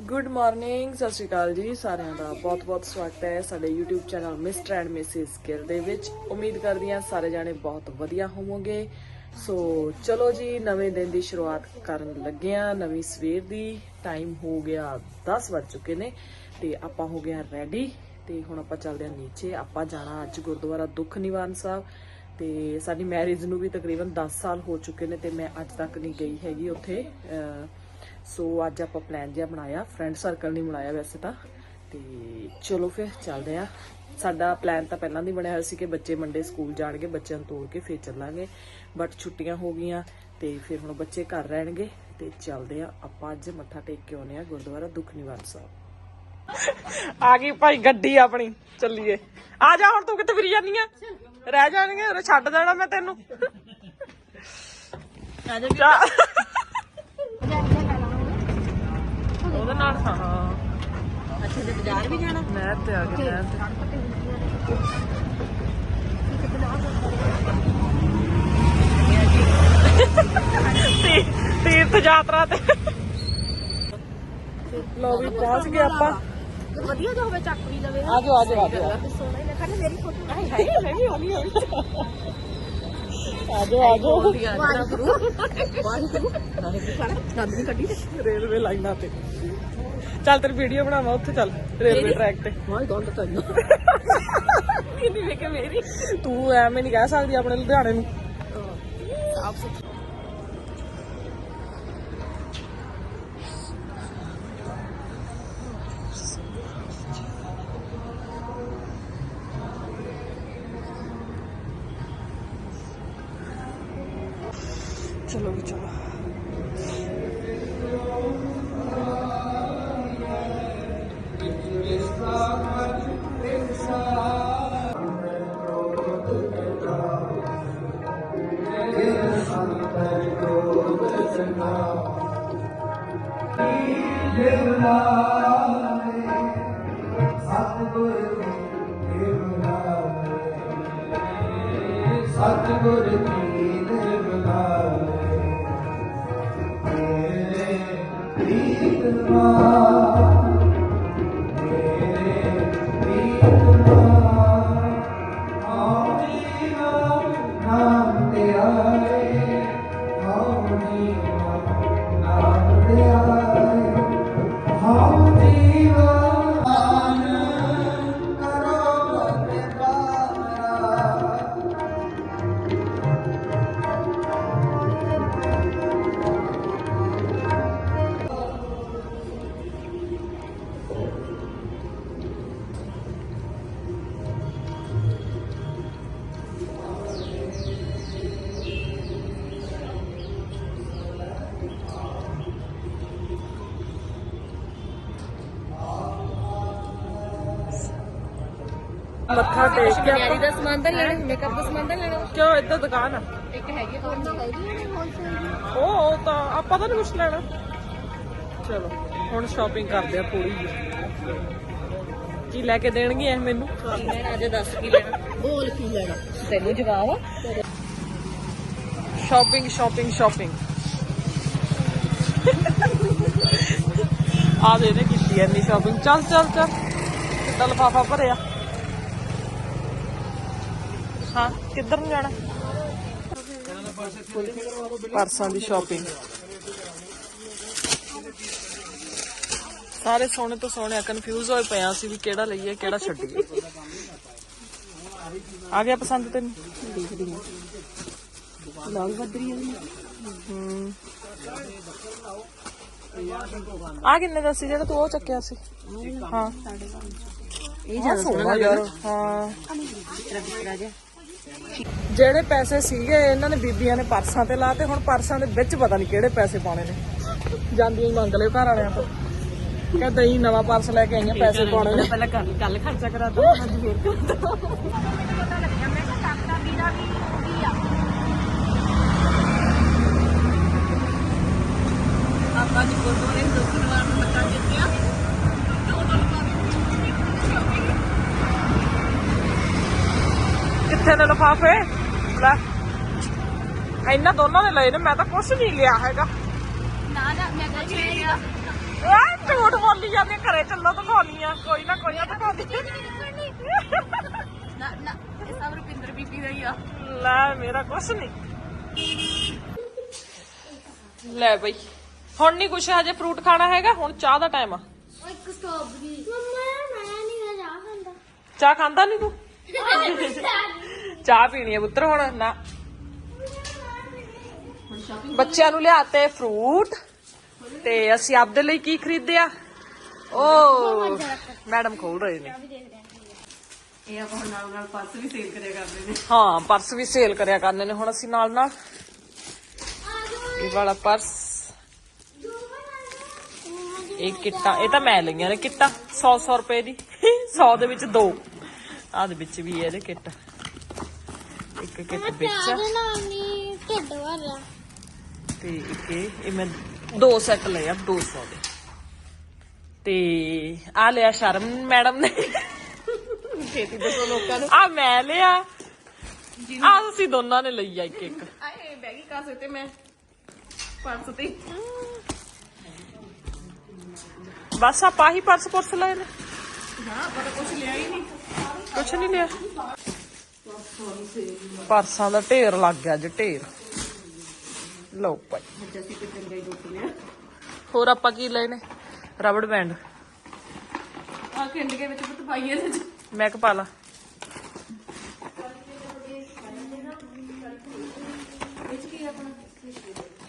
Good morning ਸਤਿ ਸ਼੍ਰੀ ਅਕਾਲ ਜੀ, ਸਾਰਿਆਂ ਦਾ ਬਹੁਤ-ਬਹੁਤ ਸਵਾਗਤ ਹੈ ਸਾਡੇ YouTube channel mister and missus Gill ਦੇ ਵਿੱਚ। ਉਮੀਦ ਕਰਦੀ ਹਾਂ ਸਾਰੇ ਜਾਣੇ ਬਹੁਤ ਵਧੀਆ ਹੋਵੋਗੇ। ਸੋ ਚਲੋ ਜੀ, ਨਵੇਂ ਦਿਨ ਦੀ ਸ਼ੁਰੂਆਤ ਕਰਨ ਲੱਗੇ ਆ ਨਵੀਂ ਸਵੇਰ ਦੀ ਟਾਈਮ ਹੋ ਗਿਆ 10 ਵੱਜ ਚੁੱਕੇ ਨੇ ਤੇ ਆਪਾਂ ਹੋ ਗਿਆ ਰੈਡੀ ਤੇ ਹੁਣ ਆਪਾਂ ਚੱਲਦੇ ਹਾਂ ਨੀਚੇ। ਆਪਾਂ ਜਾਣਾ ਅੱਜ ਗੁਰਦੁਆਰਾ ਦੁੱਖ ਨਿਵਾਰਨ ਸਾਹਿਬ ਤੇ ਸਾਡੀ ਮੈਰਿਜ ਨੂੰ ਵੀ ਤਕਰੀਬਨ 10 ਸਾਲ ਹੋ ਚੁੱਕੇ ਨੇ ਤੇ ਮੈਂ ਅੱਜ ਤੱਕ ਨਹੀਂ ਗਈ ਹੈਗੀ ਉੱਥੇ। ਸੋ ਅੱਜ ਆਪਾਂ ਪਲਾਨ ਜਿਹਾ ਬਣਾਇਆ ਫਰੈਂਡ ਸਰਕਲ ਨਹੀਂ ਬਣਾਇਆ ਵੈਸੇ ਤਾਂ। ਤੇ ਚਲੋ ਫਿਰ ਚੱਲਦੇ ਆ ਸਾਡਾ ਪਲਾਨ ਤਾਂ ਪਹਿਲਾਂ ਦੀ ਬਣਿਆ ਹੋਇਆ ਸੀ ਕਿ ਬੱਚੇ ਮੰਡੇ ਸਕੂਲ ਜਾਣਗੇ ਬੱਚਿਆਂ ਨੂੰ ਤੋੜ ਕੇ ਫਿਰ ਚੱਲਾਂਗੇ। ਬਟ ਛੁੱਟੀਆਂ ਹੋ ਗਈਆਂ ਤੇ ਫਿਰ ਹੁਣ ਬੱਚੇ ਘਰ ਰਹਿਣਗੇ। ਤੇ ਚੱਲਦੇ ਆ ਆਪਾਂ ਅੱਜ ਮੱਥਾ ਟੇਕ ਕੇ ਆਉਨੇ ਆ ਗੁਰਦੁਆਰਾ ਦੁੱਖ ਨਿਵਾਰਨ ਸਾਹਿਬ। ਆ ਗਈ ਭਾਈ ਗੱਡੀ ਆਪਣੀ। ਚੱਲੀਏ। ਆ ਜਾ ਹੁਣ ਤੂੰ ਕਿੱਥੇ ਫਿਰੀ ਜਾਨੀ ਆ? ਰਹਿ ਜਾਣਗੇ ਛੱਡ ਦੇਣਾ ਮੈਂ ਤੈਨੂੰ। ਜਾ। ਉਹਦੇ ਨਾਲ ਹਾਂ ਅੱਛਾ ਤੇ ਬਾਜ਼ਾਰ ਵੀ ਜਾਣਾ? ਨਹਿਰ ਤੇ ਆ ਗਏ ਨਹਿਰ ਤੇ। ਤੀਰਥ ਯਾਤਰਾ ਤੇ ਲੋ ਵੀ ਪਹੁੰਚ ਗਏ ਆਪਾਂ। ਵਧੀਆ ਜੋ ਹੋਵੇ ਚੱਕ ਵੀ ਲਵੇ। ਆਜੋ ਆਜੋ ਆਜੋ ਸੋਹਣਾ ਹੀ ਲੱਗਾ ਮੇਰੀ ਫੋਟੋ ਹਾਏ ਹਾਏ ਮੈਂ ਵੀ ਹੌਲੀ ਹੌਲੀ ਆਜੋ ਆਜੋ। ਨਹੀਂ ਕੱਢੀ ਤੇ। ਰੇਲਵੇ ਲਾਈਨਾਂ ਤੇ। ਚੱਲ ਤੇਰੀ ਵੀਡੀਓ ਬਣਾਵਾਂ ਉੱਥੇ ਚੱਲ। ਰੇਲਵੇ ਟਰੈਕ ਤੇ। ਵਾਹ ਗੰਦ ਤੈਨੂੰ ਕਿੰਨੀ ਵੇਖੇ ਮੇਰੀ। ਤੂੰ ਐਵੇਂ ਨਹੀਂ ਕਹਿ ਸਕਦੀ ਆਪਣੇ ਲੁਧਿਆਣੇ ਨੂੰ। ਸਾਫ਼ ਸੁਥਰਾ ਚਲੋ ਵੀ ਚਲੋ ਸਤਿਗੁਰ ਕੀ Krishna ਮੱਥਾ ਟੇਕ ਕੇ ਨਿਆਰੀ ਦਾ ਸਮਾਨ ਤਾਂ ਲੈਣਾ ਮੇਕਅਪ ਦਾ ਸਮਾਨ ਤਾਂ ਲੈਣਾ। ਕਿਉਂ ਇੱਧਰ ਦੁਕਾਨ ਆ? ਇੱਕ ਹੈਗੀ ਕੋਲ ਤਾਂ ਹੈਗੀ ਹੋਲਸੇਲ ਉਹ ਉਹ ਤਾਂ ਆਪਾਂ ਤਾਂ ਨਹੀਂ ਕੁਛ ਲੈਣਾ। ਚਲੋ ਹੁਣ ਸ਼ਾਪਿੰਗ ਕਰਦੇ ਆ ਥੋੜੀ ਜਿਹੀ। ਕੀ ਲੈ ਕੇ ਦੇਣਗੇ ਇਹ ਮੈਨੂੰ? ਮੈਂ ਅੱਜ ਦੱਸ ਕੀ ਲੈਣਾ। ਬੋਲ ਕੀ ਲੈਣਾ? ਤੈਨੂੰ ਜਵਾਬ ਆ। ਸ਼ਾਪਿੰਗ ਸ਼ਾਪਿੰਗ ਸ਼ਾਪਿੰਗ ਆ ਦੇ ਨੇ ਕੀਤੀ ਐਨੀ ਸ਼ਾਪਿੰਗ ਚੱਲ ਚੱਲ ਚੱਲ। ਕਿੱਦਾਂ ਲਫਾਫਾ ਭਰਿਆ। ਹਾਂ ਕਿੱਧਰ ਨੂੰ ਜਾਣਾ? ਪਰਸਾਂ ਦੀ ਸ਼ਾਪਿੰਗ ਸਾਰੇ ਸੋਹਣੇ ਤੋਂ ਸੋਹਣੇ ਕਨਫਿਊਜ਼ ਹੋਏ ਪਿਆ ਸੀ ਵੀ ਕਿਹੜਾ ਲਈਏ ਕਿਹੜਾ ਛੱਡੀਏ। ਆ ਗਿਆ ਪਸੰਦ ਤੈਨੂੰ? ਲਾਲ ਬੱਦਰੀ ਹਮ। ਆ ਕਿੰਨੇ ਦਾ ਸੀ ਜਿਹੜਾ ਤੂੰ ਉਹ ਚੱਕਿਆ ਸੀ? ਹਾਂ। ਇਹ ਜ਼ਿਆਦਾ ਸੋਹਣਾ ਯਾਰ। ਹਾਂ। ਜਿਹੜੇ ਪੈਸੇ ਸੀਗੇ ਇਹਨਾਂ ਨੇ ਬੀਬੀਆਂ ਨੇ ਪਰਸਾਂ ਤੇ ਲਾਤੇ ਹੁਣ ਪਰਸਾਂ ਦੇ ਵਿੱਚ ਪਤਾ ਨਹੀਂ ਕਿਹੜੇ ਪੈਸੇ ਪਾਉਣੇ ਨੇ। ਜਾਂਦੀਆਂ ਹੀ ਮੰਗ ਲਿਓ ਘਰ ਵਾਲਿਆਂ ਤੋਂ। ਕਹਿੰਦਾ ਹੀ ਨਵਾਂ ਪਰਸ ਲੈ ਕੇ ਆਈਆਂ ਪੈਸੇ ਪਾਉਣੇ ਨੇ। ਪਹਿਲਾਂ ਕੱਲ ਕੱਲ ਖਰਚਾ ਕਰਾ ਦੋ ਅੱਜ ਫੇਰ ਕਰ ਦੋ। ਆਪਾਂ ਜੀ ਗੁਰਦੁਆਰੇ ਦੁੱਖ ਨਿਵਾਰਨ ਨੂੰ ਮੱਥਾ ਟੇਕਿਆ। ਕਿੱਥੇ ਨੇ ਲਫਾਫੇ। ਲੈ। ਇਹਨਾਂ ਦੋਨਾਂ ਨੇ ਲਏ ਨੇ ਮੈਂ ਤਾਂ ਕੁਝ ਨਹੀਂ ਲਿਆ ਹੈਗਾ। ਨਾ ਨਾ ਮੈਂ ਕੁਝ ਨਹੀਂ ਲਿਆ। ਓਏ ਝੂਠ ਬੋਲੀ ਜਾਂਦੀ ਘਰੇ ਚੱਲੋ ਦਿਖਾਉਣੀ ਆ। ਕੋਈ ਨਾ ਕੋਈ ਨਾ ਦਿਖਾਉਂਦੀ ਨਾ ਨਾ ਇਹ ਸਭ ਰੁਪਿੰਦਰ ਬੀਬੀ ਦਾ ਹੀ ਆ। ਲੈ ਮੇਰਾ ਕੁਛ ਨਹੀਂ। ਲੈ ਬਈ ਹੁਣ ਨਹੀਂ ਕੁਛ ਹਜੇ ਫਰੂਟ ਖਾਣਾ ਹੈਗਾ ਹੁਣ ਚਾਹ ਦਾ ਟਾਈਮ ਆ। ਉਹ ਇੱਕ ਸਟ੍ਰਾਬੇਰੀ ਮੰਮਾ ਮੈਂ ਨਹੀਂ ਜਾ ਖਾਂਦਾ। ਚਾਹ ਖਾਂਦਾ ਨਹੀਂ ਤੂੰ? ਚਾਹ ਪੀਣੀ ਹੈ ਪੁੱਤਰ ਹੁਣ ਨਾ। ਬੱਚਿਆਂ ਨੂੰ ਲਿਆਤੇ ਫਰੂਟ ਤੇ ਅਸੀਂ ਆਪਦੇ ਲਈ ਕੀ ਖਰੀਦਿਆ? ਓ ਮੈਡਮ ਖੋਲ ਰਹੇ ਨੇ। ਇਹ ਆਪਾਂ ਨਾਲ ਨਾਲ ਪਰਸ ਵੀ ਸੇਲ ਕਰਿਆ ਕਰਦੇ ਨੇ। ਹਾਂ ਪਰਸ ਵੀ ਸੇਲ ਕਰਿਆ ਕਰਨੇ ਨੇ ਹੁਣ ਅਸੀਂ ਨਾਲ ਨਾਲ। ਇਹ ਵਾਲਾ ਪਰਸ। ਇਹ ਕਿੱਟਾਂ ਇਹ ਤਾਂ ਮੈਂ ਲਈਆਂ ਨੇ ਕਿੱਟਾਂ 100 100 ਰੁਪਏ ਦੀ। 100 ਦੇ ਵਿੱਚ ਦੋ। ਆਹ ਦੇ ਵਿੱਚ ਵੀ ਇਹਦੇ ਕਿੱਟ। ਇੱਕ ਕਿੱਟ ਵਿੱਚ। ਆ ਚਾਹ ਨਾਲ ਨਹੀਂ ਢਿੱਡ ਭਰ ਤੇ ਇੱਕ ਇਹ ਇਹ ਮੈਂ ਦੋ ਸੈੱਟ ਲਏ ਆ 200 ਦੇ। ਤੇ ਆ ਲਿਆ ਸ਼ਰਮ ਮੈਡਮ ਨੇ। ਛੇਤੀ ਦੱਸੋ ਲੋਕਾਂ ਨੂੰ। ਆ ਮੈਂ ਲਿਆ। ਆ ਅਸੀਂ ਦੋਨਾਂ ਨੇ ਲਈ ਆ ਇੱਕ ਇੱਕ। ਆਏ ਬੈਗੀ ਕਾਸੇ ਤੇ ਮੈਂ। ਪਰਸ ਤੇ। ਬਸ ਆਪਾਂ ਹੀ ਪਰਸ ਪੁਰਸ ਲਏ ਨੇ। ਹਾਂ ਪਰ ਕੁਝ ਲਿਆ ਹੀ ਨਹੀਂ। ਕੁਛ ਨਹੀਂ ਲਿਆ। ਪਰਸਾਂ ਦਾ ਢੇਰ ਲੱਗ ਗਿਆ ਅੱਜ ਢੇਰ। ਲਓ ਭਾਈ। ਤੇ ਚੰਗਾ ਹੋਰ ਆਪਾਂ ਕੀ ਨੇ? Rubber band. ਆ ਕਿੰਡਗੇ ਵਿੱਚ ਪੁੱਤ ਪਾਈਏ ਚ। ਮੈਂ ਕਿ ਪਾ ਲਾ।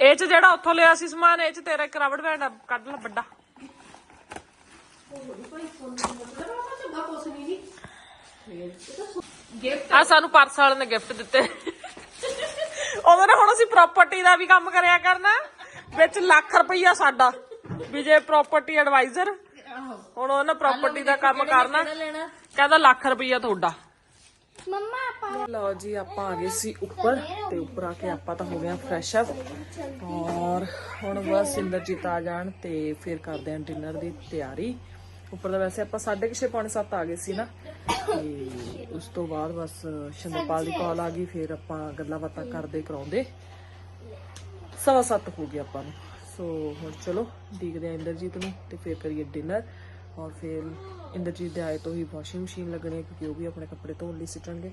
ਇਹ ਚ ਜਿਹੜਾ ਉੱਥੋਂ ਲਿਆ ਸੀ ਸਮਾਨ ਇਹ ਚ ਤੇਰਾ ਇੱਕ ਰਬੜ ਬੈਂਡ ਕੱਢ ਲੈ ਵੱਡਾ। ਗਿਫਟ ਆ ਸਾਨੂੰ ਪਰਸ ਵਾਲੇ ਨੇ ਗਿਫਟ ਦਿੱਤੇ। ਉਹਦੇ ਨਾਲ ਹੁਣ ਅਸੀਂ ਪ੍ਰਾਪਰਟੀ ਦਾ ਵੀ ਕੰਮ ਕਰਿਆ ਕਰਨਾ। ਵਿੱਚ ਲੱਖ ਰੁਪਈਆ ਸਾਡਾ। ਵੀ ਜੇ ਪ੍ਰਾਪਰਟੀ ਐਡਵਾਈਜ਼ਰ ਹੁਣ ਉਹਨਾਂ ਪ੍ਰਾਪਰਟੀ ਦਾ ਕੰਮ ਕਰਨਾ। ਕਹਿੰਦਾ ਲੱਖ ਰੁਪਈਆ ਤੁਹਾਡਾ। ਮੰਮਾ ਆਪਾਂ ਲਓ ਜੀ ਆਪਾਂ ਆ ਗਏ ਸੀ ਉੱਪਰ ਤੇ ਉੱਪਰ ਆ ਕੇ ਆਪਾਂ ਤਾਂ ਹੋ ਗਏ ਫਰੈਸ਼ ਅਪ ਔਰ ਹੁਣ ਬਸ ਇੰਦਰਜੀਤ ਆ ਜਾਣ ਤੇ ਫਿਰ ਕਰਦੇ ਆਂ ਡਿਨਰ ਦੀ ਤਿਆਰੀ। ਉੱਪਰ ਦਾ ਵੈਸੇ ਆਪਾਂ 6:30 ਪੌਣੇ 7 ਆ ਗਏ ਸੀ ਨਾ। ਤੇ ਉਸ ਤੋਂ ਬਾਅਦ ਬਸ ਸ਼ੰਦਰਪਾਲ ਦੀ ਕਾਲ ਆ ਗਈ, ਫਿਰ ਆਪਾਂ ਗੱਲਾਂ ਬਾਤਾਂ ਕਰਦੇ, ਕਰਾਉਂਦੇ। ਸਵਾ ਸੱਤ ਹੋ ਗਿਆ ਆਪਾਂ ਨੂੰ। ਸੋ ਹੁਣ ਚਲੋ, ਦੇਖਦੇ ਆਂ ਇੰਦਰਜੀਤ ਨੂੰ ਤੇ ਫਿਰ ਕਰੀਏ ਡਿਨਰ ਔਰ ਫਿਰ ਇੰਦਰਜੀਤ ਦੇ ਆਏ ਤੋਂ ਹੀ ਵਾਸ਼ਿੰਗ ਮਸ਼ੀਨ ਲੱਗਣੀ ਹੈ ਕਿਉਂਕਿ ਉਹ ਵੀ ਆਪਣੇ ਕੱਪੜੇ ਧੋਣ ਲਈ ਸਿੱਟਣਗੇ।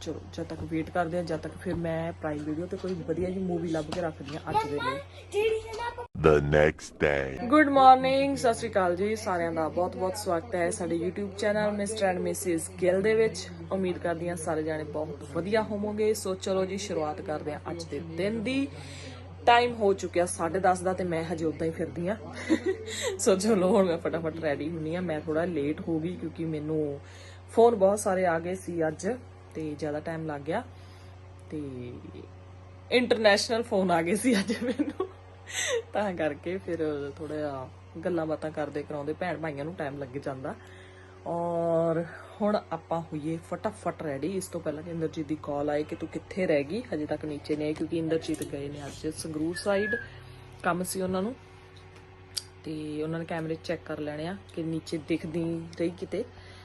ਚਲੋ, ਜਦ ਤੱਕ ਵੇਟ ਕਰਦੇ ਆ, ਜਦ ਤੱਕ ਫਿਰ ਮੈਂ ਪ੍ਰਾਈਮ ਵੀਡੀਓ ਤੇ ਕੋਈ ਵਧੀਆ ਜੀ ਮੂਵੀ ਲੱਭ ਕੇ ਰੱਖਦੀ ਆ ਅੱਜ ਦੇ ਲਈ। ਜਿਹੜੀ ਹੈ ਨਾ the next day. Good morning ਸਤਿ ਸ਼੍ਰੀ ਅਕਾਲ ਜੀ ਸਾਰਿਆਂ ਦਾ। ਬਹੁਤ-ਬਹੁਤ ਸਵਾਗਤ ਹੈ ਸਾਡੇ YouTube channel mister and missus Gill ਦੇ ਵਿੱਚ। ਉਮੀਦ ਕਰਦੀ ਹਾਂ ਸਾਰੇ ਜਾਣੇ ਬਹੁਤ ਵਧੀਆ ਹੋਵੋਗੇ। ਸੋ ਚਲੋ ਜੀ, ਸ਼ੁਰੂਆਤ ਕਰਦੇ ਹਾਂ ਅੱਜ ਦੇ ਦਿਨ ਦੀ। ਟਾਈਮ ਹੋ ਚੁੱਕਿਆ 10:30 ਦਾ ਤੇ ਮੈਂ ਹਜੇ ਉਦਾਂ ਹੀ ਫਿਰਦੀ ਆ ਸੋ ਚਲੋ, ਹੁਣ ਮੈਂ ਫਟਾਫਟ ਰੈਡੀ ਹੁੰਨੀ ਆ ਮੈਂ ਥੋੜਾ ਲੇਟ ਹੋ ਗਈ ਕਿਉਂਕਿ ਮੈਨੂੰ ਫੋਨ ਬਹੁਤ ਸਾਰੇ ਆ ਗਏ ਸੀ ਅੱਜ ਤੇ ਜ਼ਿਆਦਾ ਟਾਈਮ ਲੱਗ ਗਿਆ ਤੇ ਇੰਟਰਨੈਸ਼ਨਲ ਫੋਨ ਆ ਗਏ ਸੀ ਅੱਜ ਮੈਨੂੰ। ਤਾਂ ਕਰਕੇ ਫਿਰ ਥੋੜਾ ਗੱਲਾਂ ਬਾਤਾਂ ਕਰਦੇ ਕਰਾਉਂਦੇ, ਭੈਣ ਭਾਈਆਂ ਨੂੰ ਟਾਈਮ ਲੱਗ ਜਾਂਦਾ। ਔਰ ਹੁਣ ਆਪਾਂ ਹੋਈਏ ਫਟਾਫਟ ਰੈਡੀ ਇਸ ਤੋਂ ਪਹਿਲਾਂ ਕਿ ਇੰਦਰਜੀਤ ਦੀ ਕਾਲ ਆਏ ਕਿ ਤੂੰ ਕਿੱਥੇ ਰਹਿ ਗਈ? ਹਜੇ ਤੱਕ ਨੀਚੇ ਨਹੀਂ ਆਈ ਕਿਉਂਕਿ ਇੰਦਰਜੀਤ ਗਏ ਨੇ ਅੱਜ ਸੰਗਰੂਰ ਸਾਈਡ ਕੰਮ ਸੀ ਉਹਨਾਂ ਨੂੰ। ਤੇ ਉਹਨਾਂ ਨੇ ਕੈਮਰੇ ਚੈੱਕ ਕਰ ਲੈਣੇ ਆ ਕਿ ਨੀਚੇ ਦਿਖਦੀ ਰਹੀ ਕਿਤੇ।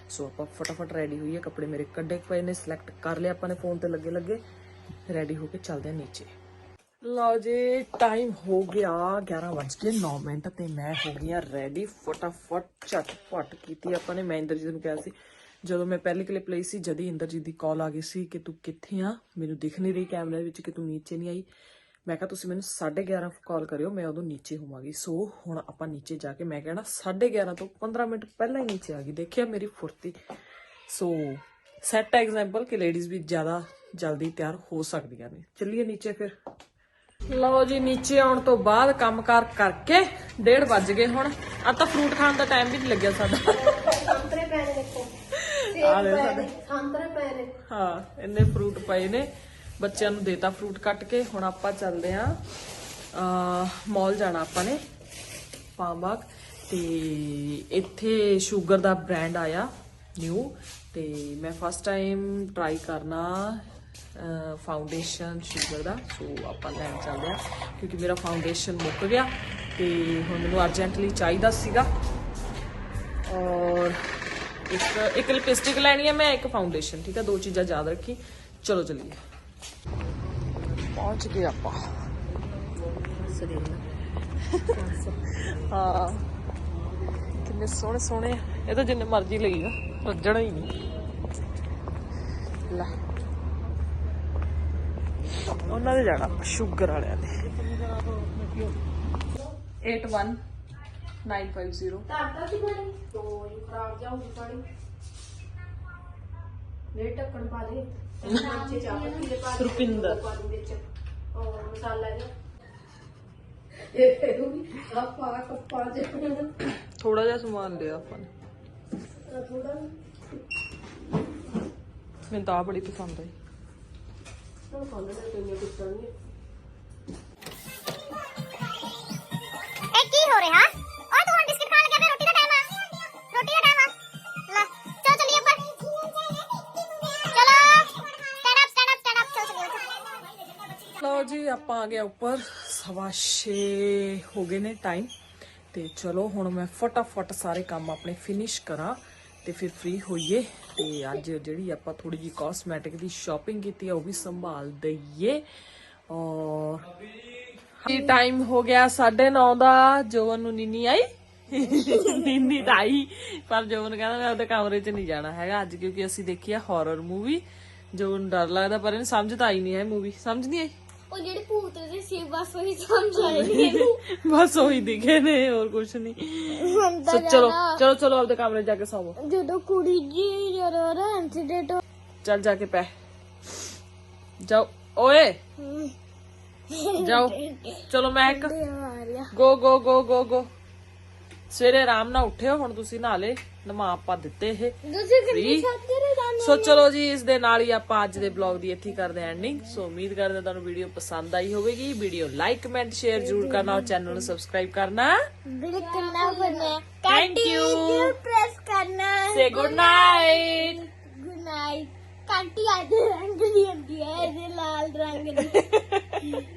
ਸੋ ਆਪਾਂ ਫਟਾਫਟ ਰੈਡੀ ਹੋਈਏ। ਕੱਪੜੇ ਮੇਰੇ ਕੱਢੇ ਪਏ ਨੇ ਸਿਲੈਕਟ ਕਰ ਲਿਆ ਆਪਾਂ ਨੇ ਫੋਨ ਤੇ ਲੱਗੇ ਲੱਗੇ ਰੈਡੀ ਹੋ ਕੇ ਚੱਲਦੇ ਆ ਨੀਚੇ। ਲਓ ਜੀ ਟਾਈਮ ਹੋ ਗਿਆ 11:09 ਮਿੰਟ ਤੇ ਮੈਂ ਹੋ ਗਿਆ ਰੈਡੀ ਫਟਾਫਟ, ਝਟਪਟ ਕੀਤੀ ਆਪਾਂ ਨੇ। ਮੈਂ ਇੰਦਰਜੀਤ ਨੂੰ ਕਿਹਾ ਸੀ, ਜਦੋਂ ਮੈਂ ਪਹਿਲੀ ਕਲਿੱਪ ਲਈ ਸੀ, ਜਦ ਹੀ ਇੰਦਰਜੀਤ ਦੀ ਕਾਲ ਆ ਗਈ ਸੀ ਕਿ ਤੂੰ ਕਿੱਥੇ ਆ? ਮੈਨੂੰ ਦਿਖ ਨਹੀਂ ਰਹੀ ਕੈਮਰੇ ਵਿੱਚ ਕਿ ਤੂੰ ਨੀਚੇ ਨਹੀਂ ਆਈ। ਮੈਂ ਕਿਹਾ, ਤੁਸੀਂ ਮੈਨੂੰ 11:30 ਕਾਲ ਕਰਿਓ, ਮੈਂ ਉਦੋਂ ਨੀਚੇ ਹੋਵਾਂਗੀ। ਸੋ ਹੁਣ ਆਪਾਂ ਨੀਚੇ ਜਾ ਕੇ, ਮੈਂ ਕਹਿਣਾ 11:30 ਤੋਂ 15 ਮਿੰਟ ਪਹਿਲਾਂ ਹੀ ਨੀਚੇ ਆ ਗਈ। ਦੇਖਿਆ ਮੇਰੀ ਫੁਰਤੀ। ਸੋ ਸੈਟ ਐਗਜ਼ਾਮਪਲ ਕਿ ਲੇਡੀਜ਼ ਵੀ ਜ਼ਿਆਦਾ ਜਲਦੀ ਤਿਆਰ ਹੋ ਸਕਦੀਆਂ ਨੇ। ਚੱਲੀਏ ਨੀਚੇ ਫਿਰ। ਲਓ ਜੀ ਨੀਚੇ ਆਉਣ ਤੋਂ ਬਾਅਦ ਕੰਮਕਾਰ ਕਰਕੇ 1:30 ਵੱਜ ਗਏ ਹੁਣ। ਆ ਤਾਂ ਫਰੂਟ ਖਾਣ ਦਾ ਟਾਈਮ ਵੀ ਨਹੀਂ ਲੱਗਿਆ ਸਾਡਾ। ਸੰਤਰੇ ਪੈ ਨੇ ਦੇਖੋ। ਆ ਲੈ ਸਾਡੇ। ਸੰਤਰੇ ਪੈ ਨੇ। ਹਾਂ ਇੰਨੇ ਫਰੂਟ ਪਏ ਨੇ। ਬੱਚਿਆਂ ਨੂੰ ਦੇਤਾ ਫਰੂਟ ਕੱਟ ਕੇ। ਹੁਣ ਆਪਾਂ ਚੱਲਦੇ ਆਂ ਮਾਲ ਜਾਣਾ ਆਪਾਂ ਨੇ ਪਾਮਬਾਗ ਤੇ ਇੱਥੇ ਸ਼ੂਗਰ ਦਾ ਬ੍ਰਾਂਡ ਆਇਆ ਨਿਊ ਤੇ ਮੈਂ ਫਸਟ ਟਾਈਮ ਟਰਾਈ ਕਰਨਾ ਫਾਊਂਡੇਸ਼ਨ ਸ਼ੂਗਰ ਦਾ। ਸੋ ਆਪਾਂ ਲੈਣ ਚੱਲਦੇ ਆ ਕਿਉਂਕਿ ਮੇਰਾ ਫਾਊਂਡੇਸ਼ਨ ਮੁੱਕ ਗਿਆ ਤੇ ਹੁਣ ਮੈਨੂੰ ਅਰਜੈਂਟਲੀ ਚਾਹੀਦਾ ਸੀਗਾ। ਔਰ ਇੱਕ ਇੱਕ ਲਿਪਸਟਿਕ ਲੈਣੀ ਹੈ ਮੈਂ, ਇੱਕ ਫਾਊਂਡੇਸ਼ਨ ਠੀਕ ਹੈ? ਦੋ ਚੀਜ਼ਾਂ ਯਾਦ ਰੱਖੀ। ਚਲੋ, ਚੱਲੀਏ। ਪਹੁੰਚ ਗਏ ਆਪਾਂ। ਹਾਂ। ਕਿੰਨੇ ਸੋਹਣੇ ਸੋਹਣੇ ਇਹ ਤਾਂ ਜਿੰਨੇ ਮਰਜ਼ੀ ਲਈ ਜਾ ਰੱਜਣਾ ਹੀ ਨਹੀਂ। ਲੈ। ਉਹਨਾਂ ਦੇ ਜਾਣਾ ਸ਼ੂਗਰ ਵਾਲਿਆਂ ਦੇ। 81950 ਤਾਤਾ ਸੀ ਬਣੀ ਤੋਈ ਖਰਾਬ ਜਾਊਗੀ ਸਾੜੀ ਲੈ ਟੱਕਣ ਪਾ ਦੇ ਬੱਚੇ ਚਾਹ ਪੱਤੀ ਦੇ ਪਾ ਦੇ ਰੁਪਿੰਦਰ ਪਾ ਦੇ ਵਿੱਚ ਔਰ ਮਸਾਲਾ ਜਿਹਾ ਇਹ ਫੇਰੂਗੀ ਆ ਪਾ ਕੱਪਾ ਜੇ ਥੋੜਾ ਜਿਹਾ ਸਮਾਨ ਲਿਆ ਆਪਾਂ ਨੇ। ਥੋੜਾ ਮੈਨੂੰ ਤਾਂ ਬੜੀ ਪਸੰਦ ਆਈ। ਹੁਣ ਖਾਣੇ ਦੇ ਤੇਨੀਆਂ ਟੁੱਟਣਗੇ ਇਹ ਕੀ ਹੋ ਰਿਹਾ? ਓਏ ਤੂੰ ਹੁਣ ਬਿਸਕਿਟ ਖਾਣ ਲੱਗਿਆ ਤੇ ਰੋਟੀ ਦਾ ਟਾਈਮ ਆ। ਰੋਟੀ ਦਾ ਟਾਈਮ ਆ। ਲੈ ਚਲੋ ਚਲੀਏ ਉੱਪਰ ਚਲੋ stand up stand up stand up ਚਲੋ ਚਲੀਏ ਉੱਪਰ ਲਓ ਜੀ ਆਪਾਂ ਆ ਗਏ ਉੱਪਰ। ਸਵਾ ਛੇ ਹੋ ਗਏ ਨੇ ਟਾਈਮ ਤੇ ਚਲੋ ਹੁਣ ਮੈਂ ਫਟਾਫਟ ਸਾਰੇ ਕੰਮ ਆਪਣੇ ਫਿਨਿਸ਼ ਕਰਾਂ। ਤੇ ਫਿਰ ਫ੍ਰੀ ਹੋਈਏ ਤੇ ਅੱਜ ਜਿਹੜੀ ਆਪਾਂ ਥੋੜੀ ਜੀ ਕਾਸਮੈਟਿਕ ਦੀ ਸ਼ਾਪਿੰਗ ਕੀਤੀ ਆ, ਉਹ ਵੀ ਸੰਭਾਲ ਦਈਏ। ਔਰ ਜੀ ਟਾਈਮ ਹੋ ਗਿਆ 9:30 ਦਾ। ਜੋਵਨ ਨੂੰ ਨੀਨੀ ਆਈ। ਨੀਨੀ ਤਾਂ ਆਈ, ਪਰ ਜੋਵਨ ਕਹਿੰਦਾ ਮੈਂ ਉਹਦੇ ਕਮਰੇ 'ਚ ਨਹੀਂ ਜਾਣਾ ਹੈਗਾ ਅੱਜ, ਕਿਉਂਕਿ ਅਸੀਂ ਦੇਖੀ ਆ ਹਾਰਰ ਮੂਵੀ ਜੋਵਨ ਡਰ ਲੱਗਦਾ, ਪਰ ਇਹਨੂੰ ਸਮਝ ਤਾਂ ਆਈ ਨਹੀਂ ਹੈ ਮੂਵੀ ਸਮਝ ਨਹੀਂ ਆਈ? ਉਹ ਜਿਹੜੇ ਭੂਤ ਦੇ ਸੀ ਬਸ ਉਹੀ ਸਮਝ ਆਏ ਨਹੀਂ ਇਹਨੂੰ ਬਸ ਉਹੀ ਦਿਖੇ ਨੇ ਹੋਰ ਕੁਝ ਨਹੀਂ ਸੋ ਚਲੋ ਚਲੋ ਚਲੋ ਆਪਦੇ ਕਮਰੇ 'ਚ ਜਾ ਕੇ ਸੌਵੋ ਜਦੋਂ ਕੁੜੀ ਜੀ ਜਦੋਂ ਉਹਦਾ ਇੰਸੀਡੈਂਟ ਚੱਲ ਜਾ ਕੇ ਪੈ ਜਾਓ ਓਏ ਜਾਓ ਚਲੋ ਮੈਂ ਇੱਕ ਮਾਰਿਆ ਗੋ ਗੋ ਗੋ ਗੋ ਗੋ ਸਵੇਰੇ ਆਰਾਮ ਨਾਲ ਉੱਠਿਓ ਹੁਣ ਤੁਸੀਂ ਨਾਲੇ ਨਮਾ ਆਪਾਂ ਦਿੱਤੇ ਇਹ ਤੁਸੀਂ ਕਿੰਨੀ? ਛੱਤੇ ਸੋ ਚਲੋ ਜੀ ਇਸ ਦੇ ਨਾਲ ਹੀ ਆਪਾਂ ਅੱਜ ਦੇ ਬਲੌਗ ਦੀ ਇੱਥੇ ਕਰਦੇ ਹਾਂ ਐਂਡਿੰਗ ਸੋ ਉਮੀਦ ਕਰਦੇ ਹਾਂ ਤੁਹਾਨੂੰ ਵੀਡੀਓ ਪਸੰਦ ਆਈ ਹੋਵੇਗੀ। ਵੀਡੀਓ ਲਾਈਕ ਕਮੈਂਟ ਸ਼ੇਅਰ ਜ਼ਰੂਰ ਕਰਨਾ ਔਰ ਚੈਨਲ ਨੂੰ ਸਬਸਕ੍ਰਾਈਬ ਕਰਨਾ। ਥੈਂਕ ਯੂ ਪ੍ਰੈਸ ਕਰਨਾ। Say good night good night ਕਾਂਟੀ ਆਦੇ ਰੰਗ ਦੀ ਹੁੰਦੀ ਹੈ ਇਹਦੇ ਲਾਲ ਰੰਗ ਦੀ